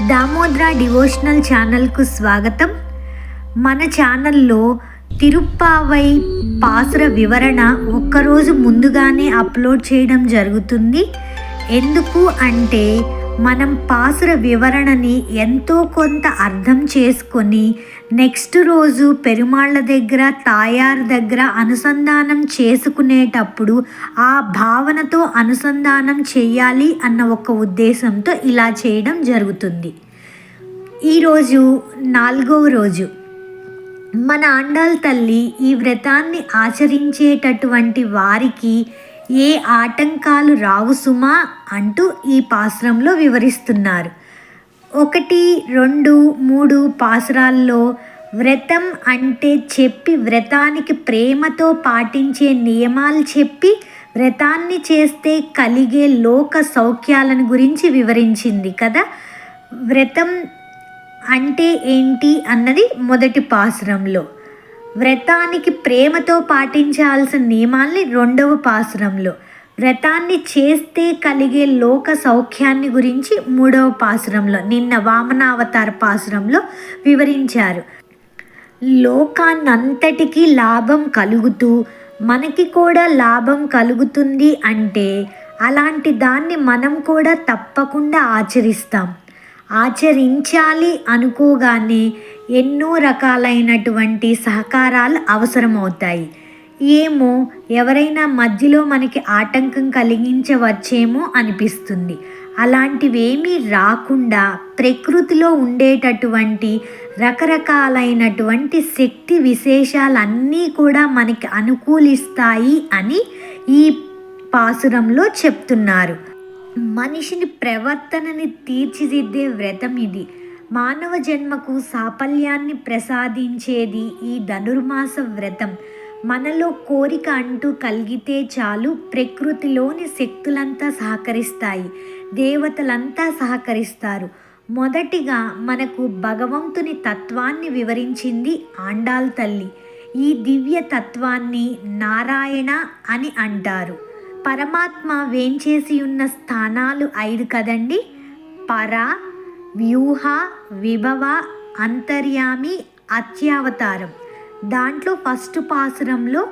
Damodra devotional ఛానల్కు స్వాగతం. మన ఛానల్లో తిరుప్పావై పాసుర వివరణ ఒక్కరోజు ముందుగానే అప్లోడ్ చేయడం జరుగుతుంది. ఎందుకు అంటే మనం పాసుర వివరణని ఎంతో కొంత అర్థం చేసుకొని నెక్స్ట్ రోజు పెరుమాళ్ళ దగ్గర తాయారు దగ్గర అనుసంధానం చేసుకునేటప్పుడు ఆ భావనతో అనుసంధానం చేయాలి అన్న ఒక ఉద్దేశంతో ఇలా చేయడం జరుగుతుంది. ఈరోజు నాలుగవ రోజు మన ఆండాల్ తల్లి ఈ వ్రతాన్ని ఆచరించేటటువంటి వారికి ఏ ఆటంకాలు రావు సుమా అంటూ ఈ పాశ్రంలో వివరిస్తున్నారు. ఒకటి రెండు మూడు పాసురాల్లో వ్రతం అంటే చెప్పి వ్రతానికి ప్రేమతో పాటించే నియమాలు చెప్పి వ్రతాన్ని చేస్తే కలిగే లోక సౌఖ్యాలను గురించి వివరించింది కదా. వ్రతం అంటే ఏంటి అన్నది మొదటి పాసురంలో. వ్రతానికి ప్రేమతో పాటించాల్సిన నియమాల్ని రెండవ పాసురంలో. వ్రతాన్ని చేస్తే కలిగే లోక సౌఖ్యాన్ని గురించి మూడవ పాసురంలో నిన్న వామనావతార పాసురంలో వివరించారు. లోకాన్నంతటికీ లాభం కలుగుతూ మనకి కూడా లాభం కలుగుతుంది అంటే అలాంటి దాన్ని మనం కూడా తప్పకుండా ఆచరిస్తాం. ఆచరించాలి అనుకోగానే ఎన్నో రకాలైనటువంటి సహకారాలు అవసరమవుతాయి. ఏమో ఎవరైనా మధ్యలో మనకి ఆటంకం కలిగించవచ్చేమో అనిపిస్తుంది. అలాంటివేమీ రాకుండా ప్రకృతిలో ఉండేటటువంటి రకరకాలైనటువంటి శక్తి విశేషాలన్నీ కూడా మనకి అనుకూలిస్తాయి అని ఈ పాసురంలో చెప్తున్నారు. మనిషిని ప్రవర్తనని తీర్చిదిద్దే వ్రతం ఇది. మానవ జన్మకు సాఫల్యాన్ని ప్రసాదించేది ఈ ధనుర్మాస వ్రతం. మనలో కోరిక అంటూ కలిగితే చాలు ప్రకృతిలోని శక్తులంతా సహకరిస్తాయి దేవతలంతా సహకరిస్తారు. మొదటిగా మనకు భగవంతుని తత్వాన్ని వివరించింది ఆండాల్ తల్లి. ఈ దివ్య తత్వాన్ని నారాయణ అని అంటారు. పరమాత్మ వేంచేసి ఉన్న స్థానాలు ఐదు కదండి? పర వ్యూహ విభవ అంతర్యామి అత్యావతారం. దాంట్లో ఫస్ట్ పాసురంలో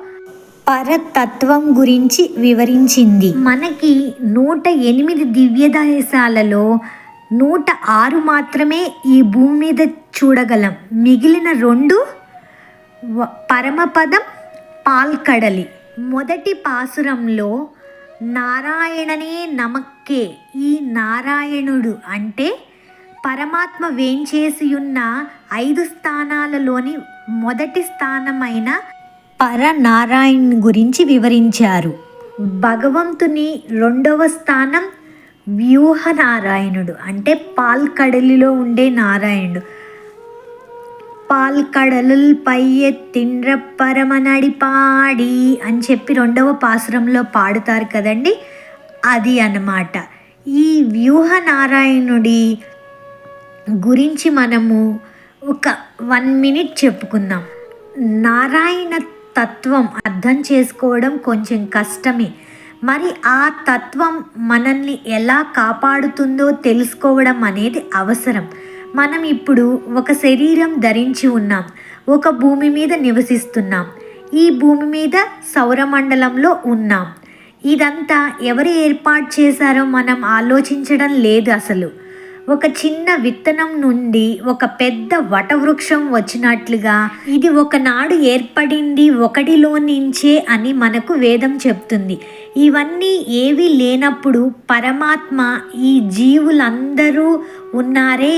పరతత్వం గురించి వివరించింది. మనకి నూట ఎనిమిది దివ్య దేశాలలో నూట ఆరు మాత్రమే ఈ భూమి మీద చూడగలం. మిగిలిన రెండు పరమపదం పాల్కడలి. మొదటి పాసురంలో నారాయణనే నమక్కే. ఈ నారాయణుడు అంటే పరమాత్మ వేంచేసియున్న ఐదు స్థానాలలోని మొదటి స్థానమైన పరనారాయణ్ గురించి వివరించారు. భగవంతుని రెండవ స్థానం వ్యూహ నారాయణుడు అంటే పాల్కడలిలో ఉండే నారాయణుడు. పాల్కడలుల్ పయ్యెత్తిండ్ర పరమనడిపాడి అని చెప్పి రెండవ పాసురంలో పాడుతారు కదండి అది అన్నమాట. ఈ వ్యూహ నారాయణుడి గురించి మనము ఒక వన్ మినిట్ చెప్పుకుందాం. నారాయణ తత్వం అర్థం చేసుకోవడం కొంచెం కష్టమే. మరి ఆ తత్వం మనల్ని ఎలా కాపాడుతుందో తెలుసుకోవడం అనేది అవసరం. మనం ఇప్పుడు ఒక శరీరం ధరించి ఉన్నాం. ఒక భూమి మీద నివసిస్తున్నాం. ఈ భూమి మీద సౌరమండలంలో ఉన్నాం. ఇదంతా ఎవరు ఏర్పాటు చేశారో మనం ఆలోచించడం లేదు అసలు. ఒక చిన్న విత్తనం నుండి ఒక పెద్ద వటవృక్షం వచ్చినట్లుగా ఇది ఒకనాడు ఏర్పడింది ఒకటిలో నుంచే అని మనకు వేదం చెప్తుంది. ఇవన్నీ ఏవి లేనప్పుడు పరమాత్మ ఈ జీవులందరూ ఉన్నారే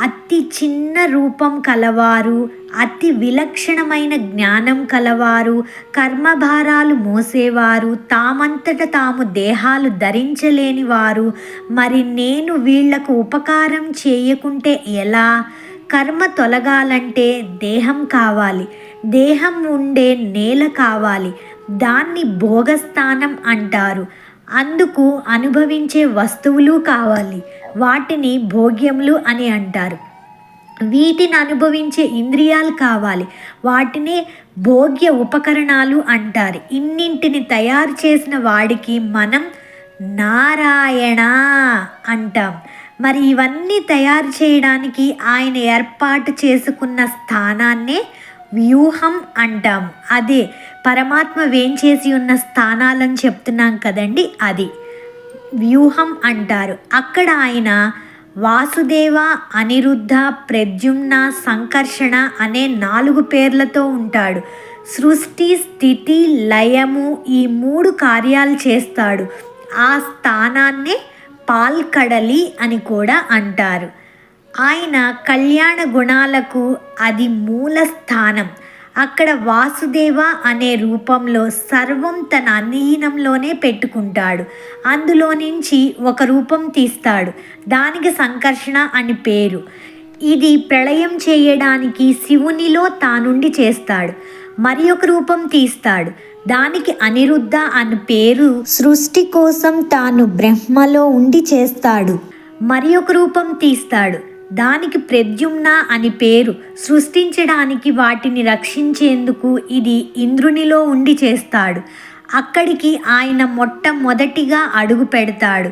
అతి చిన్న రూపం కలవారు అతి విలక్షణమైన జ్ఞానం కలవారు కర్మభారాలు మోసేవారు తామంతట తాము దేహాలు ధరించలేని వారు మరి నేను వీళ్ళకు ఉపకారం చేయకుంటే ఎలా? కర్మ తొలగాలంటే దేహం కావాలి. దేహం ఉండే నేల కావాలి. దాన్ని భోగస్థానం అంటారు. అందుకు అనుభవించే వస్తువులు కావాలి. వాటిని భోగ్యములు అని అంటారు. వీటిని అనుభవించే ఇంద్రియాలు కావాలి. వాటిని భోగ్య ఉపకరణాలు అంటారు. ఇన్నింటిని తయారు చేసిన వాడికి మనం నారాయణ అంటాం. మరి ఇవన్నీ తయారు చేయడానికి ఆయన ఏర్పాటు చేసుకున్న స్థానాన్నే వ్యూహం అంటాం అదే పరమాత్మ వేంచేసి ఉన్న స్థానాలని చెప్తున్నాం కదండి అది. వ్యూహం అంటారు. అక్కడ ఆయన వాసుదేవ అనిరుద్ధ ప్రద్యుమ్న సంకర్షణ అనే నాలుగు పేర్లతో ఉంటాడు. సృష్టి స్థితి లయము ఈ మూడు కార్యాలు చేస్తాడు. ఆ స్థానాన్నే పాల్కడలి అని కూడా అంటారు. ఆయన కళ్యాణ గుణాలకు అది మూల స్థానం. అక్కడ వాసుదేవ అనే రూపంలో సర్వం తన అధీనంలోనే పెట్టుకుంటాడు. అందులో నుంచి ఒక రూపం తీస్తాడు. దానికి సంకర్షణ అని పేరు. ఇది ప్రళయం చేయడానికి శివునిలో తానుండి చేస్తాడు. మరి ఒక రూపం తీస్తాడు. దానికి అనిరుద్ధ అని పేరు సృష్టి కోసం తాను బ్రహ్మలో ఉండి చేస్తాడు. మరి ఒక రూపం తీస్తాడు. దానికి ప్రద్యుమ్న అని పేరు సృష్టించడానికి వాటిని రక్షించేందుకు ఇది ఇంద్రునిలో ఉండి చేస్తాడు. అక్కడికి ఆయన మొట్టమొదటిగా అడుగు పెడతాడు.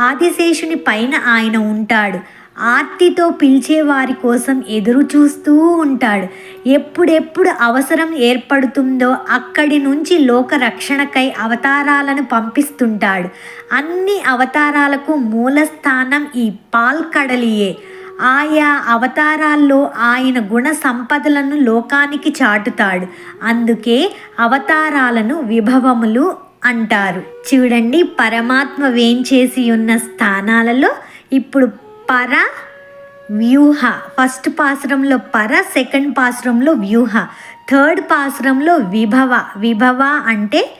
ఆదిశేషుని పైన ఆయన ఉంటాడు. ఆర్తితో పిలిచే వారి కోసం ఎదురు చూస్తూ ఉంటాడు. ఎప్పుడెప్పుడు అవసరం ఏర్పడుతుందో అక్కడి నుంచి లోక రక్షణకై అవతారాలను పంపిస్తుంటాడు. అన్ని అవతారాలకు మూలస్థానం ఈ పాల్కడలియే. ఆయా అవతారాల్లో ఆయన గుణ సంపదలను లోకానికి చాటుతాడు. అందుకే అవతారాలను విభవములు అంటారు. చూడండి పరమాత్మ వేంచేసి ఉన్న స్థానాలలో ఇప్పుడు పర వ్యూహ. ఫస్ట్ పాశ్రంలో పర సెకండ్ పాశ్రంలో వ్యూహ. థర్డ్ పాశ్రంలో విభవ. విభవ అంటే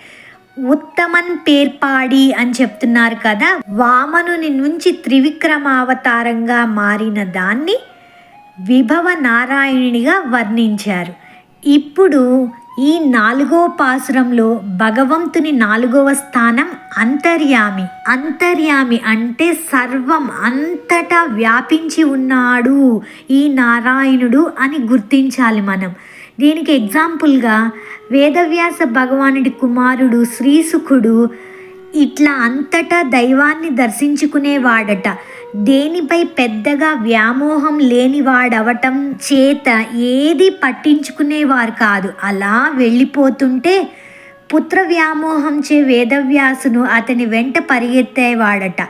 ఉత్తమన్ పేర్పాడి అని చెప్తున్నారు కదా. వామనుని నుంచి త్రివిక్రమావతారంగా మారిన దాన్ని విభవ నారాయణునిగా వర్ణించారు. ఇప్పుడు ఈ నాలుగో పాసురంలో భగవంతుని నాలుగవ స్థానం అంతర్యామి. అంతర్యామి అంటే సర్వం అంతటా వ్యాపించి ఉన్నాడు ఈ నారాయణుడు అని గుర్తించాలి మనం. దీనికి ఎగ్జాంపుల్గా వేదవ్యాస భగవానుడి కుమారుడు శ్రీసుఖుడు ఇట్లా అంతటా దైవాన్ని దర్శించుకునేవాడట. దేనిపై పెద్దగా వ్యామోహం లేనివాడవటం చేత ఏది పట్టించుకునేవారు కాదు. అలా వెళ్ళిపోతుంటే పుత్ర వ్యామోహంచే వేదవ్యాసును అతని వెంట పరిగెత్తేవాడట.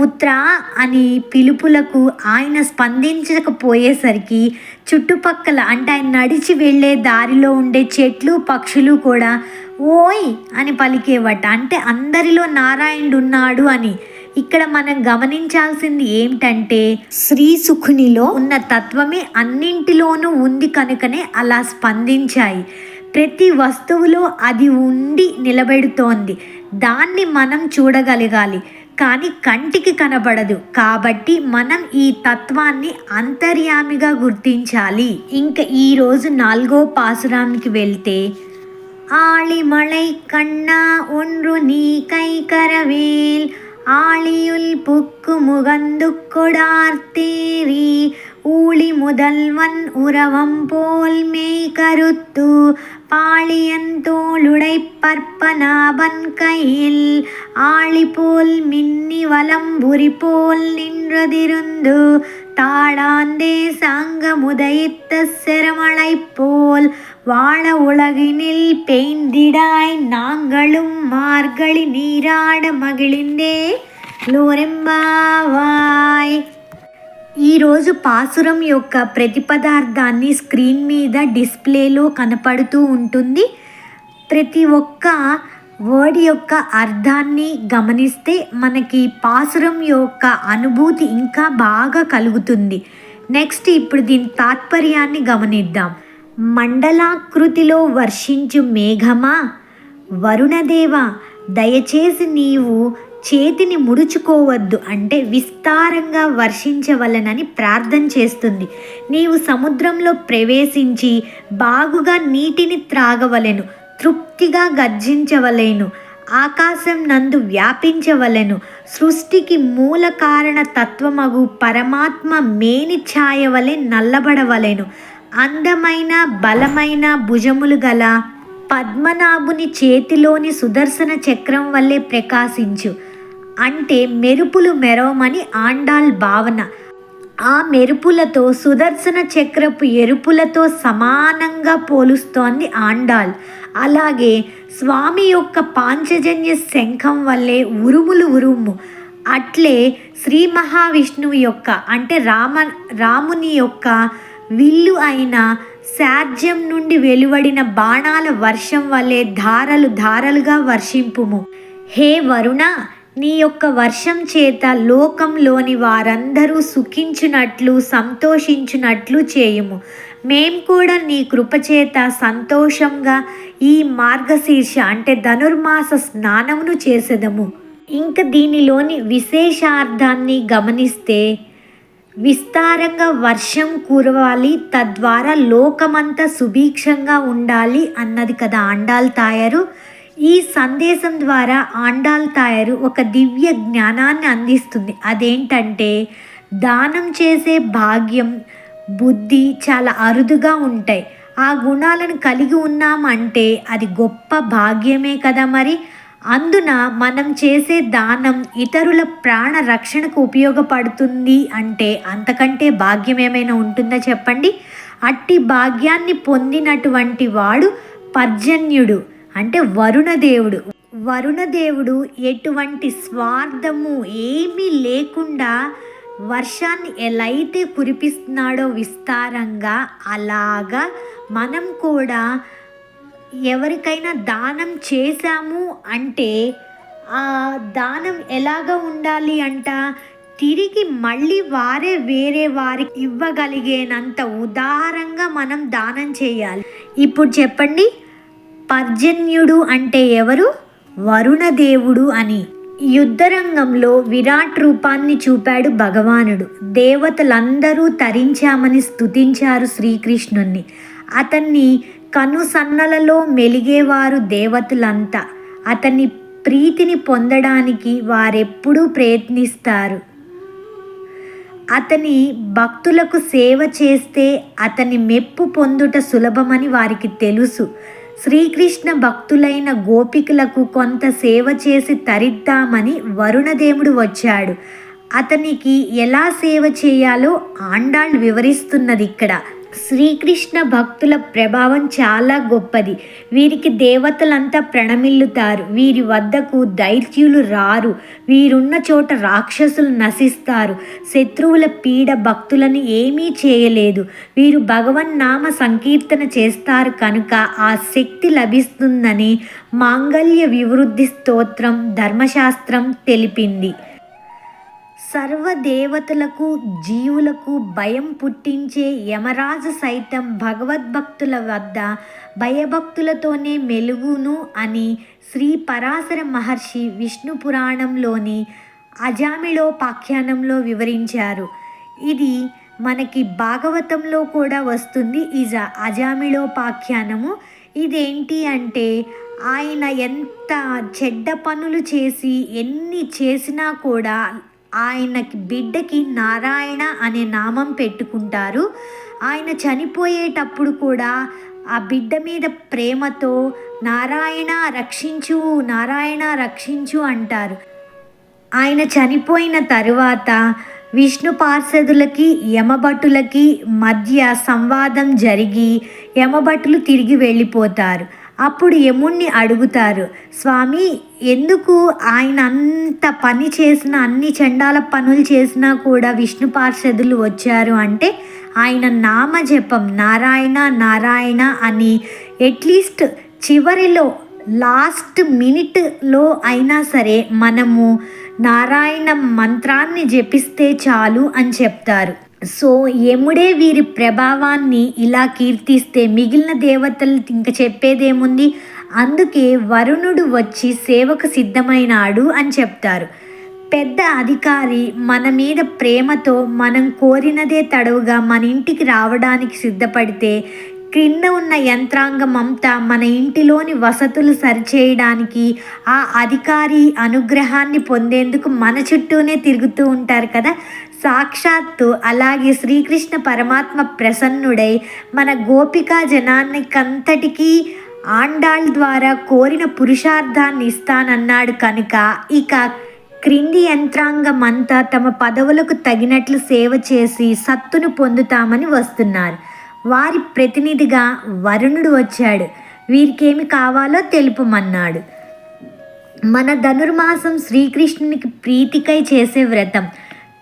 పుత్ర అని పిలుపులకు ఆయన స్పందించకపోయేసరికి చుట్టుపక్కల అంటే ఆయన నడిచి వెళ్ళే దారిలో ఉండే చెట్లు పక్షులు కూడా ఓయ్ అని పలికేవట. అంటే అందరిలో నారాయణుడు ఉన్నాడు అని. ఇక్కడ మనం గమనించాల్సింది ఏమిటంటే శ్రీ సుఖునిలో ఉన్న తత్వమే అన్నింటిలోనూ ఉంది కనుకనే అలా స్పందించాయి. ప్రతి వస్తువులో అది ఉండి నిలబెడుతోంది. దాన్ని మనం చూడగలగాలి. కానీ కంటికి కనబడదు కాబట్టి మనం ఈ తత్వాన్ని అంతర్యామిగా గుర్తించాలి ఇంకా ఈరోజు నాలుగో పాసురానికి వెళ్తే ஆழிமலை கண்ணா ஒன்று நீ கை கரவேல் ஆழியுள் புக்கு முகந்து கொடார்த்தேரி ஊழி முதல்வன் உறவம் போல் மெய் கருத்து பாளியன் தோளுடை பற்பனாபன் கையில் ஆழி போல் மின்னி வலம்புரி போல் நின்றதிருந்து தாழாந்தே சங்க முதைத்த செரமலை போல் வாழ உலகினில் பெய்ந்திடாய் நாங்களும் மார்கழி நீராட మగిలిందే లోరెంబావాయ్ ఈరోజు పాసురం యొక్క ప్రతిపదార్థాన్ని స్క్రీన్ మీద డిస్ప్లేలో కనపడుతూ ఉంటుంది ప్రతి ఒక్క వర్డ్ యొక్క అర్థాన్ని గమనిస్తే మనకి పాసురం యొక్క అనుభూతి ఇంకా బాగా కలుగుతుంది నెక్స్ట్ ఇప్పుడు దీని తాత్పర్యాన్ని గమనిద్దాం మండలాకృతిలో వర్షించు మేఘమా? వరుణదేవ దయచేసి నీవు చేతిని ముడుచుకోవద్దు అంటే విస్తారంగా వర్షించవలనని ప్రార్థన చేస్తుంది. నీవు సముద్రంలో ప్రవేశించి బాగుగా నీటిని త్రాగవలెను తృప్తిగా గర్జించవలేను ఆకాశం నందు వ్యాపించవలెను సృష్టికి మూల కారణ తత్వమగు పరమాత్మ మేని ఛాయ వలె నల్లబడవలెను అందమైన బలమైన భుజములు గల పద్మనాభుని చేతిలోని సుదర్శన చక్రం వల్లే ప్రకాశించు. అంటే మెరుపులు మెరవమని ఆండాల్ భావన. ఆ మెరుపులతో సుదర్శన చక్రపు ఎరుపులతో సమానంగా పోలుస్తోంది ఆండాల్. అలాగే స్వామి యొక్క పాంచజన్య శంఖం వల్లే ఉరుములు ఉరుము. అట్లే శ్రీ మహావిష్ణువు యొక్క అంటే రామ రాముని యొక్క విల్లు అయిన శాజ్యం నుండి వెలువడిన బాణాల వర్షం వల్లే ధారలు ధారలుగా వర్షింపుము. హే వరుణ నీ యొక్క వర్షం చేత లోకంలోని వారందరూ సుఖించునట్లు సంతోషించునట్లు చేయుము. మేం కూడా నీ కృపచేత సంతోషంగా ఈ మార్గశీర్ష అంటే ధనుర్మాస స్నానమును చేసేదము. ఇంకా దీనిలోని విశేషార్థాన్ని గమనిస్తే విస్తారంగా వర్షం కురవాలి తద్వారా లోకమంతా సుభిక్షంగా ఉండాలి అన్నది కదా ఆండాల్ తాయారు. ఈ సందేశం ద్వారా ఆండాల్ తాయారు ఒక దివ్య జ్ఞానాన్ని అందిస్తుంది. అదేంటంటే దానం చేసే భాగ్యం బుద్ధి చాలా అరుదుగా ఉంటాయి. ఆ గుణాలను కలిగి ఉన్నామంటే అది గొప్ప భాగ్యమే కదా మరి. అందున మనం చేసే దానం ఇతరుల ప్రాణ రక్షణకు ఉపయోగపడుతుంది అంటే అంతకంటే భాగ్యం ఏమైనా ఉంటుందా చెప్పండి? అట్టి భాగ్యాన్ని పొందినటువంటి వాడు పర్జన్యుడు అంటే వరుణదేవుడు. వరుణదేవుడు ఎటువంటి స్వార్థము ఏమీ లేకుండా వర్షాన్ని ఎలా అయితే కురిపిస్తున్నాడో విస్తారంగా అలాగా మనం కూడా ఎవరికైనా దానం చేశాము అంటే ఆ దానం ఎలాగ ఉండాలి అంట? తిరిగి మళ్ళీ వారే వేరే వారికి ఇవ్వగలిగేనంత ఉదారంగా మనం దానం చేయాలి. ఇప్పుడు చెప్పండి పర్జన్యుడు అంటే ఎవరు? వరుణదేవుడు అని. యుద్ధరంగంలో విరాట్ రూపాన్ని చూపాడు భగవానుడు. దేవతలందరూ తరించామని స్తుతించారు శ్రీకృష్ణుణ్ణి. అతన్ని కనుసన్నలలో మెలిగేవారు దేవతలంతా. అతని ప్రీతిని పొందడానికి వారెప్పుడూ ప్రయత్నిస్తారు. అతని భక్తులకు సేవ చేస్తే అతని మెప్పు పొందుట సులభమని వారికి తెలుసు. శ్రీకృష్ణ భక్తులైన గోపికలకు కొంత సేవ చేసి తరిద్దామని వరుణదేవుడు వచ్చాడు. అతనికి ఎలా సేవ చేయాలో ఆండాళ్ వివరిస్తున్నది ఇక్కడ. శ్రీకృష్ణ భక్తుల ప్రభావం చాలా గొప్పది. వీరికి దేవతలంతా ప్రణమిల్లుతారు. వీరి వద్దకు దైత్యులు రారు. వీరున్న చోట రాక్షసులు నశిస్తారు. శత్రువుల పీడ భక్తులను ఏమీ చేయలేదు. వీరు భగవన్ నామ సంకీర్తన చేస్తారు కనుక ఆ శక్తి లభిస్తుందని మాంగళ్య వివృద్ధి స్తోత్రం ధర్మశాస్త్రం తెలిపింది. సర్వదేవతలకు జీవులకు భయం పుట్టించే యమరాజు సైతం భగవద్భక్తుల వద్ద భయభక్తులతోనే మెలుగును అని శ్రీ పరాశర మహర్షి విష్ణు పురాణంలోని అజామిళోపాఖ్యానంలో వివరించారు. ఇది మనకి భాగవతంలో కూడా వస్తుంది ఈ అజామిళోపాఖ్యానము. ఇదేంటి అంటే ఆయన ఎంత చెడ్డ పనులు చేసి ఎన్ని చేసినా కూడా ఆయనకి బిడ్డకి నారాయణ అనే నామం పెట్టుకుంటారు. ఆయన చనిపోయేటప్పుడు కూడా ఆ బిడ్డ మీద ప్రేమతో నారాయణ రక్షించు నారాయణ రక్షించు అంటారు. ఆయన చనిపోయిన తరువాత విష్ణు పార్షదులకి యమభటులకి మధ్య సంవాదం జరిగి యమభటులు తిరిగి వెళ్ళిపోతారు. అప్పుడు యముణ్ణి అడుగుతారు స్వామి ఎందుకు ఆయన అంత పని చేసిన అన్ని చండాల పనులు చేసినా కూడా విష్ణు పార్షదులు వచ్చారు అంటే ఆయన నామజపం నారాయణ నారాయణ అని అట్లీస్ట్ చివరిలో లాస్ట్ మినిట్లో అయినా సరే మనము నారాయణ మంత్రాన్ని జపిస్తే చాలు అని చెప్తారు. సో యముడే వీరి ప్రభావాన్ని ఇలా కీర్తిస్తే మిగిలిన దేవతలు ఇంక చెప్పేదేముంది? అందుకే వరుణుడు వచ్చి సేవకు సిద్ధమైనాడు అని చెప్తారు. పెద్ద అధికారి మన మీద ప్రేమతో మనం కోరినదే తడవుగా మన ఇంటికి రావడానికి సిద్ధపడితే క్రింద ఉన్న యంత్రాంగం అంతా మన ఇంటిలోని వసతులు సరిచేయడానికి ఆ అధికారి అనుగ్రహాన్ని పొందేందుకు మన చుట్టూనే తిరుగుతూ ఉంటారు కదా? సాక్షాత్తు అలాగే శ్రీకృష్ణ పరమాత్మ ప్రసన్నుడై మన గోపికా జనానికంతటికీ ఆండాళ్ ద్వారా కోరిన పురుషార్థాన్ని ఇస్తానన్నాడు కనుక. ఇక క్రింది యంత్రాంగమంతా తమ పదవులకు తగినట్లు సేవ చేసి సత్తును పొందుతామని వస్తున్నారు. వారి ప్రతినిధిగా వరుణుడు వచ్చాడు. వీరికేమి కావాలో తెలుపమన్నాడు. మన ధనుర్మాసం శ్రీకృష్ణునికి ప్రీతికై చేసే వ్రతం.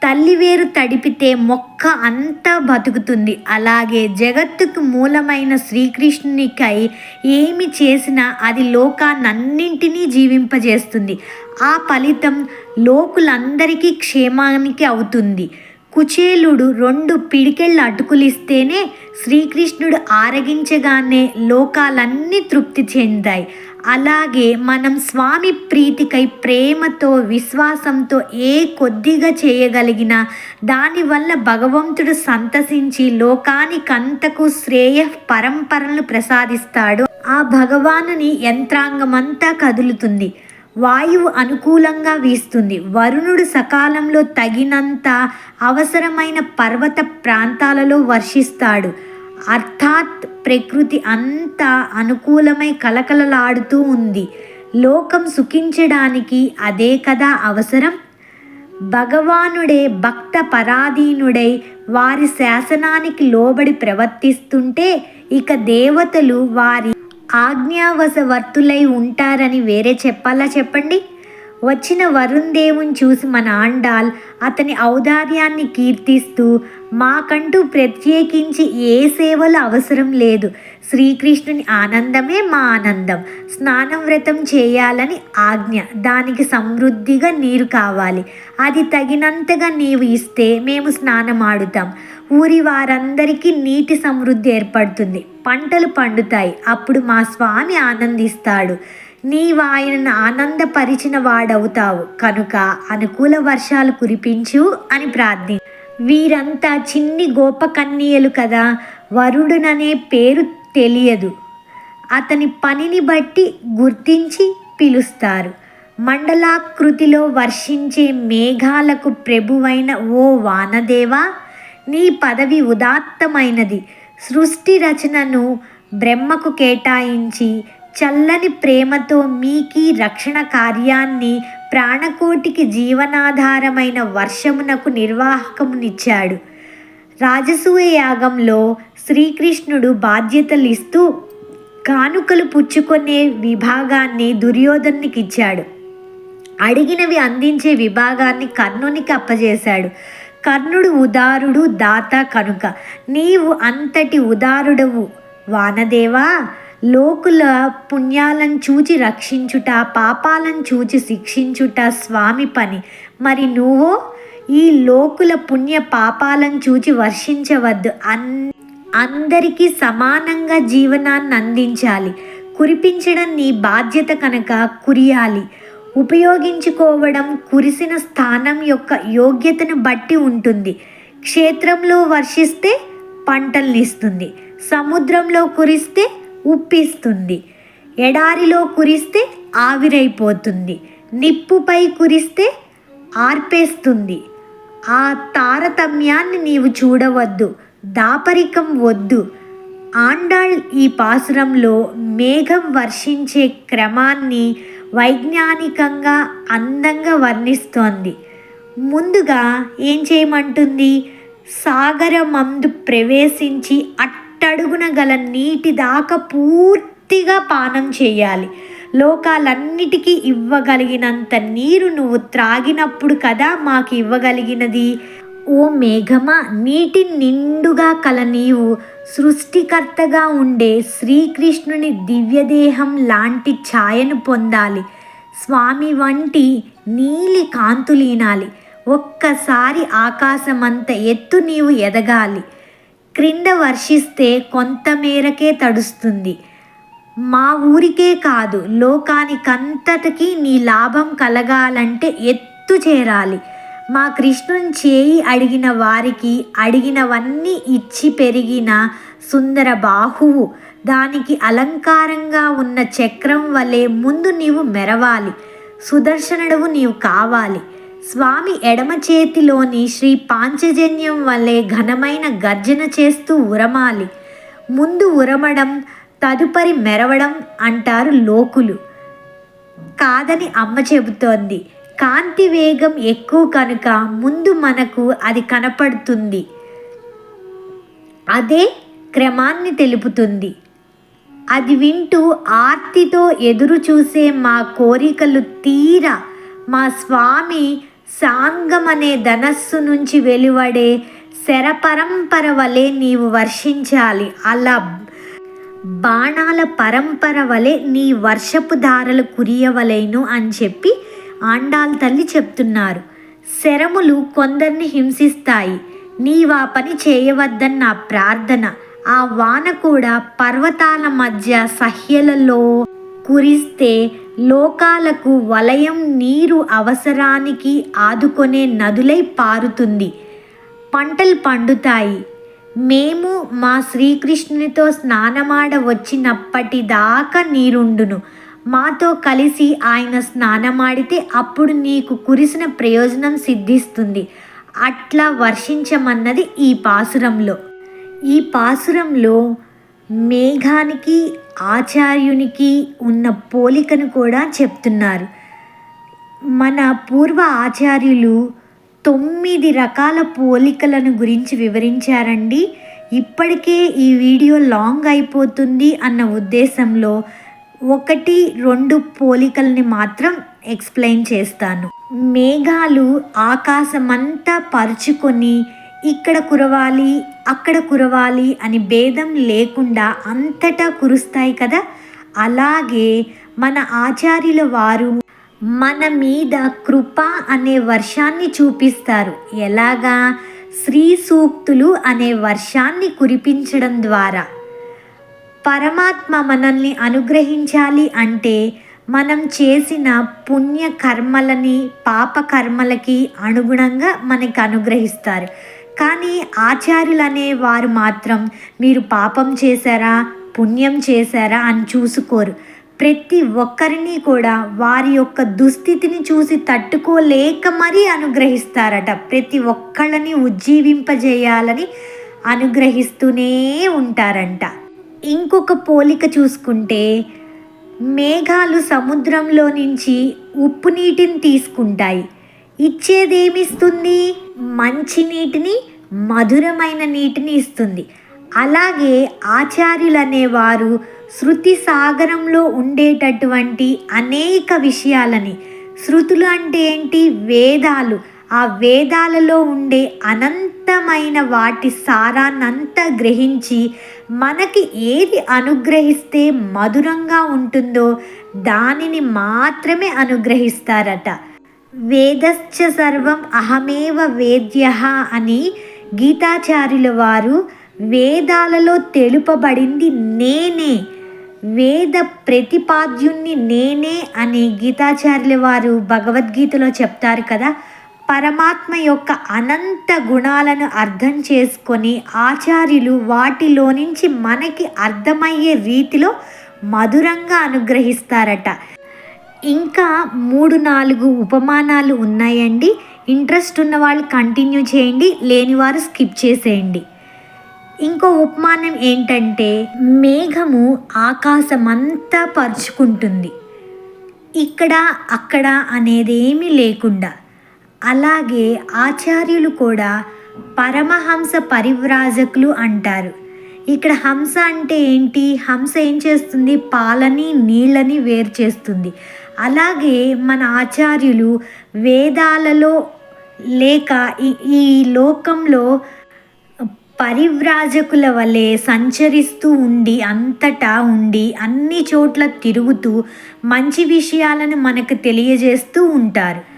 తల్లి వేరు తడిపితే మొక్క అంతా బతుకుతుంది. అలాగే జగత్తుకు మూలమైన శ్రీకృష్ణునికై ఏమి చేసినా అది లోకాన్నన్నింటినీ జీవింపజేస్తుంది. ఆ ఫలితం లోకులందరికీ క్షేమానికి అవుతుంది. కుచేలుడు రెండు పిడికెళ్ళ అటుకులిస్తేనే శ్రీకృష్ణుడు ఆరగించగానే లోకాలన్నీ తృప్తి చెందాయి. అలాగే మనం స్వామి ప్రీతికై ప్రేమతో విశ్వాసంతో ఏ కొద్దిగా చేయగలిగినా దానివల్ల భగవంతుడు సంతసించి లోకానికంతకు శ్రేయ పరంపరలు ప్రసాదిస్తాడు. ఆ భగవానుని యంత్రాంగమంతా కదులుతుంది. వాయువు అనుకూలంగా వీస్తుంది. వరుణుడు సకాలంలో తగినంత అవసరమైన పర్వత ప్రాంతాలలో వర్షిస్తాడు. అర్థాత్ ప్రకృతి అంతా అనుకూలమై కలకలలాడుతూ ఉంది. లోకం సుఖించడానికి అదే కదా అవసరం? భగవానుడే భక్త పరాధీనుడై వారి శాసనానికి లోబడి ప్రవర్తిస్తుంటే ఇక దేవతలు వారి ఆజ్ఞావశవర్తులై ఉంటారని వేరే చెప్పాలా చెప్పండి? వచ్చిన వరుణ్ దేవుని చూసి మన ఆండాల్ అతని ఔదార్యాన్ని కీర్తిస్తూ మాకంటూ ప్రత్యేకించి ఏ సేవలు అవసరం లేదు. శ్రీకృష్ణుని ఆనందమే మా ఆనందం. స్నానం వ్రతం చేయాలని ఆజ్ఞ. దానికి సమృద్ధిగా నీరు కావాలి. అది తగినంతగా నీవు ఇస్తే మేము స్నానం ఆడుతాం ఊరి వారందరికీ నీటి సమృద్ధి ఏర్పడుతుంది. పంటలు పండుతాయి. అప్పుడు మా స్వామి ఆనందిస్తాడు. నీవు ఆయనను ఆనందపరిచిన వాడవుతావు కనుక అనుకూల వర్షాలు కురిపించు అని ప్రార్థి వీరంతా చిన్ని గోపకన్యలు కదా వరుడుననే పేరు తెలియదు. అతని పనిని బట్టి గుర్తించి పిలుస్తారు. మండలాకృతిలో వర్షించే మేఘాలకు ప్రభువైన ఓ వానదేవా నీ పదవి ఉదాత్తమైనది. సృష్టి రచనను బ్రహ్మకు కేటాయించి చల్లని ప్రేమతో మీకి రక్షణ కార్యాన్ని ప్రాణకోటికి జీవనాధారమైన వర్షమునకు నిర్వాహకమునిచ్చాడు. రాజసూయ యాగంలో శ్రీకృష్ణుడు బాధ్యతలు ఇస్తూ కానుకలు పుచ్చుకునే విభాగాన్ని దుర్యోధనునికి ఇచ్చాడు అడిగినవి అందించే విభాగాన్ని కర్ణునికి అప్పజేశాడు. కర్ణుడు ఉదారుడు దాత కనుక. నీవు అంతటి ఉదారుడవు వానదేవా? లోకుల పుణ్యాలను చూచి రక్షించుట పాపాలను చూచి శిక్షించుట స్వామి పని. మరి నువ్వు ఈ లోకుల పుణ్య పాపాలను చూచి వర్షించవద్దు. అన్ అందరికీ సమానంగా జీవనాన్ని అందించాలి. కురిపించడం నీ బాధ్యత కనుక కురియాలి. ఉపయోగించుకోవడం కురిసిన స్థానం యొక్క యోగ్యతను బట్టి ఉంటుంది. క్షేత్రంలో వర్షిస్తే పంటల్నిస్తుంది సముద్రంలో కురిస్తే ఉప్పిస్తుంది ఎడారిలో కురిస్తే ఆవిరైపోతుంది. నిప్పుపై కురిస్తే ఆర్పేస్తుంది. ఆ తారతమ్యాన్ని నీవు చూడవద్దు. దాపరికం వద్దు. ఆండాళ్ ఈ పాసురంలో మేఘం వర్షించే క్రమాన్ని వైజ్ఞానికంగా అందంగా వర్ణిస్తోంది. ముందుగా ఏం చేయమంటుంది? సాగరమందు ప్రవేశించి అట్ అట్టడుగున గల నీటి దాకా పూర్తిగా పానం చేయాలి. లోకాలన్నిటికీ ఇవ్వగలిగినంత నీరు నువ్వు త్రాగినప్పుడు కదా మాకు ఇవ్వగలిగినది. ఓ మేఘమా నీటి నిండుగా కల నీవు సృష్టికర్తగా ఉండే శ్రీకృష్ణుని దివ్యదేహం లాంటి ఛాయను పొందాలి. స్వామి వంటి నీలి కాంతులీనాలి. ఒక్కసారి ఆకాశమంత ఎత్తు నీవు ఎదగాలి. క్రింద వర్షిస్తే కొంత మేరకే తడుస్తుంది. మా ఊరికే కాదు లోకానికంతటికి నీ లాభం కలగాలంటే ఎత్తు చేరాలి. మా కృష్ణుని చేయి అడిగిన వారికి అడిగినవన్నీ ఇచ్చి పెరిగిన సుందర బాహువు దానికి అలంకారంగా ఉన్న చక్రం వలె ముందు నీవు మెరవాలి. సుదర్శనుడవు నీవు కావాలి. స్వామి ఎడమ చేతిలోని శ్రీ పాంచజన్యం వల్లే ఘనమైన గర్జన చేస్తూ ఉరమాలి. ముందు ఉరమడం తదుపరి మెరవడం అంటారు లోకులు. కాదని అమ్మ చెబుతోంది కాంతి వేగం ఎక్కువ కనుక ముందు మనకు అది కనపడుతుంది. అదే క్రమాన్ని తెలుపుతుంది. అది వింటూ ఆర్తితో ఎదురు చూసే మా కోరికలు తీర. మా స్వామి సాంగమనే ధనస్సు నుంచి వెలువడే శరపరంపర వలె నీవు వర్షించాలి. అలా బాణాల పరంపర వలె నీ వర్షపు ధారలు కురియవలేను అని చెప్పి ఆండాల్ తల్లి చెప్తున్నారు. శరములు కొందరిని హింసిస్తాయి. నీవా పని చేయవద్దని నా ప్రార్థన. ఆ వాన కూడా పర్వతాల మధ్య సహ్యలలో కురిస్తే లోకాలకు వలయం నీరు అవసరానికి ఆదుకొనే నదులై పారుతుంది. పంటలు పండుతాయి. మేము మా శ్రీకృష్ణునితో స్నానమాడ వచ్చినప్పటిదాకా నీరుండును. మాతో కలిసి ఆయన స్నానమాడితే అప్పుడు నీకు కురిసిన ప్రయోజనం సిద్ధిస్తుంది. అట్లా వర్షించమన్నది ఈ పాసురంలో. ఈ పాసురంలో మేఘానికి ఆచార్యునికి ఉన్న పోలికను కూడా చెప్తున్నారు. మన పూర్వ ఆచార్యులు తొమ్మిది రకాల పోలికలను గురించి వివరించారండి. ఇప్పటికే ఈ వీడియో లాంగ్ అయిపోతుంది అన్న ఉద్దేశంలో ఒకటి రెండు పోలికల్ని మాత్రం ఎక్స్ప్లెయిన్ చేస్తాను. మేఘాలు ఆకాశమంతా పరుచుకొని ఇక్కడ కురవాలి అక్కడ కురవాలి అని భేదం లేకుండా అంతటా కురుస్తాయి కదా. అలాగే మన ఆచార్యుల వారు మన మీద కృప అనే వర్షాన్ని చూపిస్తారు. ఎలాగా? శ్రీ సూక్తులు అనే వర్షాన్ని కురిపించడం ద్వారా. పరమాత్మ మనల్ని అనుగ్రహించాలి అంటే మనం చేసిన పుణ్య కర్మలని పాప కర్మలకి అనుగుణంగా మనకి అనుగ్రహిస్తారు. కానీ ఆచార్యులు అనేవారు మాత్రం మీరు పాపం చేశారా పుణ్యం చేశారా అని చూసుకోరు. ప్రతి ఒక్కరిని కూడా వారి యొక్క దుస్థితిని చూసి తట్టుకోలేక మరీ అనుగ్రహిస్తారట. ప్రతి ఒక్కళ్ళని ఉజ్జీవింపజేయాలని అనుగ్రహిస్తూనే ఉంటారంట. ఇంకొక పోలిక చూసుకుంటే మేఘాలు సముద్రంలో నుంచి ఉప్పు నీటిని తీసుకుంటాయి. ఇచ్చేదేమిస్తుంది? మంచి నీటిని మధురమైన నీటిని ఇస్తుంది. అలాగే ఆచార్యులు అనేవారు శృతి సాగరంలో ఉండేటటువంటి అనేక విషయాలని. శృతులు అంటే ఏంటి? వేదాలు. ఆ వేదాలలో ఉండే అనంతమైన వాటి సారాన్నంతా గ్రహించి మనకి ఏది అనుగ్రహిస్తే మధురంగా ఉంటుందో దానిని మాత్రమే అనుగ్రహిస్తారట. వేదశ్చ సర్వం అహమేవ వేద్య అని గీతాచార్యుల వారు వేదాలలో తెలుపబడింది నేనే వేద ప్రతిపాద్యుణ్ణి నేనే అని గీతాచార్యుల వారు భగవద్గీతలో చెప్తారు కదా. పరమాత్మ యొక్క అనంత గుణాలను అర్థం చేసుకొని ఆచార్యులు వాటిలో నుంచి మనకి అర్థమయ్యే రీతిలో మధురంగా అనుగ్రహిస్తారట. ఇంకా మూడు నాలుగు ఉపమానాలు ఉన్నాయండి. ఇంట్రెస్ట్ ఉన్న వాళ్ళు కంటిన్యూ చేయండి లేని వారు స్కిప్ చేసేయండి. ఇంకో ఉపమానం ఏంటంటే మేఘము ఆకాశమంతా పరుచుకుంటుంది. ఇక్కడ అక్కడ అనేదేమీ లేకుండా. అలాగే ఆచార్యులు కూడా పరమహంస పరివ్రాజకులు అంటారు. ఇక్కడ హంస అంటే ఏంటి? హంస ఏం చేస్తుంది? పాలని నీళ్ళని వేరు చేస్తుంది. అలాగే మన ఆచార్యులు వేదాలలో లేక ఈ లోకంలో పరివ్రాజకుల వలె సంచరిస్తూ ఉండి అంతటా ఉండి అన్ని చోట్ల తిరుగుతూ మంచి విషయాలను మనకు తెలియజేస్తూ ఉంటారు.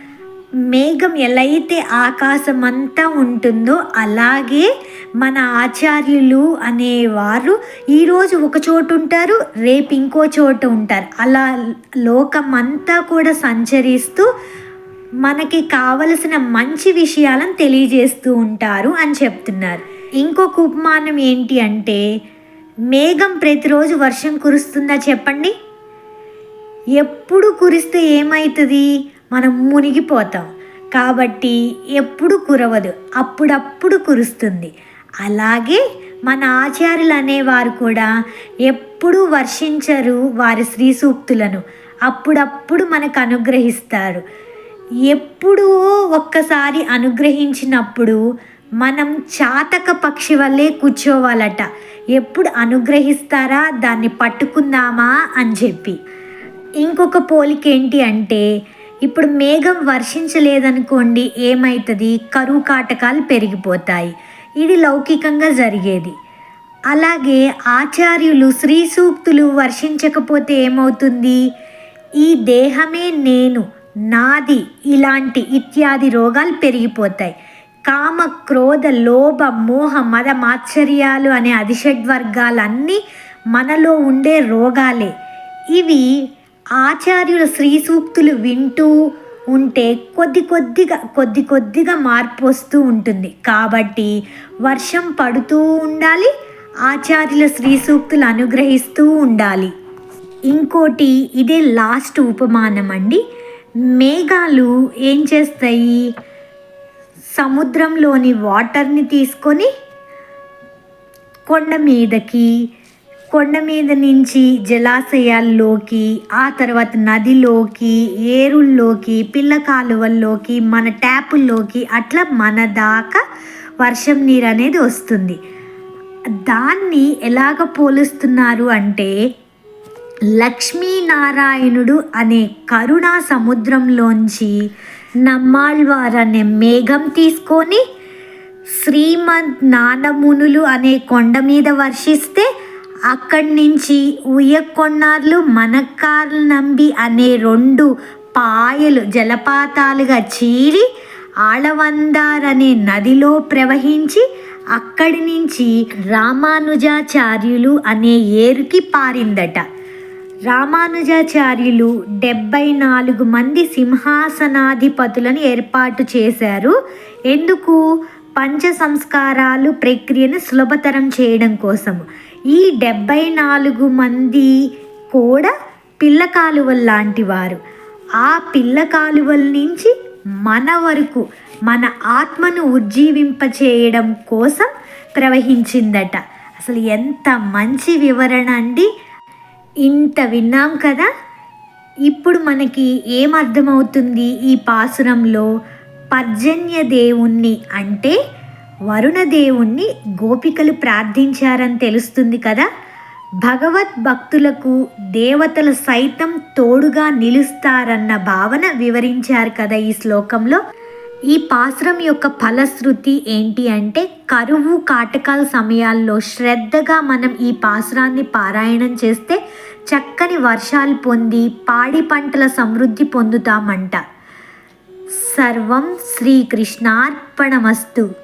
మేఘం ఎలా అయితే ఆకాశమంతా ఉంటుందో అలాగే మన ఆచార్యులు అనేవారు ఈరోజు ఒక చోటు ఉంటారు రేపు ఇంకో చోటు ఉంటారు. అలా లోకమంతా కూడా సంచరిస్తూ మనకి కావలసిన మంచి విషయాలను తెలియజేస్తూ ఉంటారు అని చెప్తున్నారు. ఇంకొక ఉపమానం ఏంటి అంటే మేఘం ప్రతిరోజు వర్షం కురుస్తుందా చెప్పండి? ఎప్పుడు కురిస్తే ఏమవుతుంది మనం మునిగిపోతాం. కాబట్టి ఎప్పుడు కురవదు అప్పుడప్పుడు కురుస్తుంది. అలాగే మన ఆచార్యులు అనేవారు కూడా ఎప్పుడు వర్షించరు వారి శ్రీ సూక్తులను. అప్పుడప్పుడు మనకు అనుగ్రహిస్తారు. ఎప్పుడూ ఒక్కసారి అనుగ్రహించినప్పుడు మనం చాతక పక్షి వల్లే కూర్చోవాలట. ఎప్పుడు అనుగ్రహిస్తారా? దాన్ని పట్టుకుందామా? అని చెప్పి. ఇంకొక పోలిక ఏంటి అంటే ఇప్పుడు మేఘం వర్షించలేదనుకోండి ఏమవుతుంది కరువు కాటకాలు పెరిగిపోతాయి. ఇది లౌకికంగా జరిగేది. అలాగే ఆచార్యులు శ్రీ సూక్తులు వర్షించకపోతే ఏమవుతుంది? ఈ దేహమే నేను నాది ఇలాంటి ఇత్యాది రోగాలు పెరిగిపోతాయి. కామ క్రోధ లోభ మోహ మద మాత్సర్యాలు అనే అధిషడ్వర్గాలన్నీ మనలో ఉండే రోగాలే. ఇవి ఆచార్యుల శ్రీ సూక్తులు వింటూ ఉంటే కొద్ది కొద్దిగా కొద్ది కొద్దిగా మార్పు వస్తూ ఉంటుంది. కాబట్టి వర్షం పడుతూ ఉండాలి ఆచార్యుల శ్రీ సూక్తులు అనుగ్రహిస్తూ ఉండాలి. ఇంకోటి ఇదే లాస్ట్ ఉపమానం అండి. మేఘాలు ఏం చేస్తాయి? సముద్రంలోని వాటర్ని తీసుకొని కొండ మీదకి కొండ మీద నుంచి జలాశయాల్లోకి ఆ తర్వాత నదిలోకి ఏరుల్లోకి పిల్ల కాలువల్లోకి మన ట్యాపుల్లోకి అట్లా మన దాకా వర్షం నీరు అనేది వస్తుంది. దాన్ని ఎలాగ పోలుస్తున్నారు అంటే లక్ష్మీనారాయణుడు అనే కరుణా సముద్రంలోంచి నమ్మాళ్వార్ అనే మేఘం తీసుకొని శ్రీమద్ నానమునులు అనే కొండ మీద వర్షిస్తే అక్కడి నుంచి ఉయ్యకొన్నార్లు మనక్కార్లు నంబి అనే రెండు పాయలు జలపాతాలుగా చీరి ఆళవందార్ అనే నదిలో ప్రవహించి అక్కడి నుంచి రామానుజాచార్యులు అనే ఏరుకి పారిందట. రామానుజాచార్యులు డెబ్బై నాలుగు మంది సింహాసనాధిపతులను ఏర్పాటు చేశారు. ఎందుకు? పంచ సంస్కారాలు ప్రక్రియను సులభతరం చేయడం కోసం ఈ డెబ్బై నాలుగు మంది కూడా పిల్ల కాలువల లాంటి వారు ఆ పిల్ల కాలువల నుంచి మన వరకు మన ఆత్మను ఉజ్జీవింప చేయడం కోసం ప్రవహించిందట. అసలు ఎంత మంచి వివరణ అండి. ఇంత విన్నాం కదా. ఇప్పుడు మనకి ఏం అర్థమవుతుంది ఈ పాసురంలో పర్జన్య దేవుణ్ణి అంటే వరుణ దేవుణ్ణి గోపికలు ప్రార్థించారని తెలుస్తుంది కదా? భగవత్ భక్తులకు దేవతలు సైతం తోడుగా నిలుస్తారన్న భావన వివరించారు కదా ఈ శ్లోకంలో. ఈ పాసురం యొక్క ఫలశ్రుతి ఏంటి అంటే కరువు కాటకాల సమయాల్లో శ్రద్ధగా మనం ఈ పాసురాన్ని పారాయణం చేస్తే చక్కని వర్షాలు పొంది పాడి పంటల సమృద్ధి పొందుతామంట. సర్వం శ్రీకృష్ణార్పణమస్తు.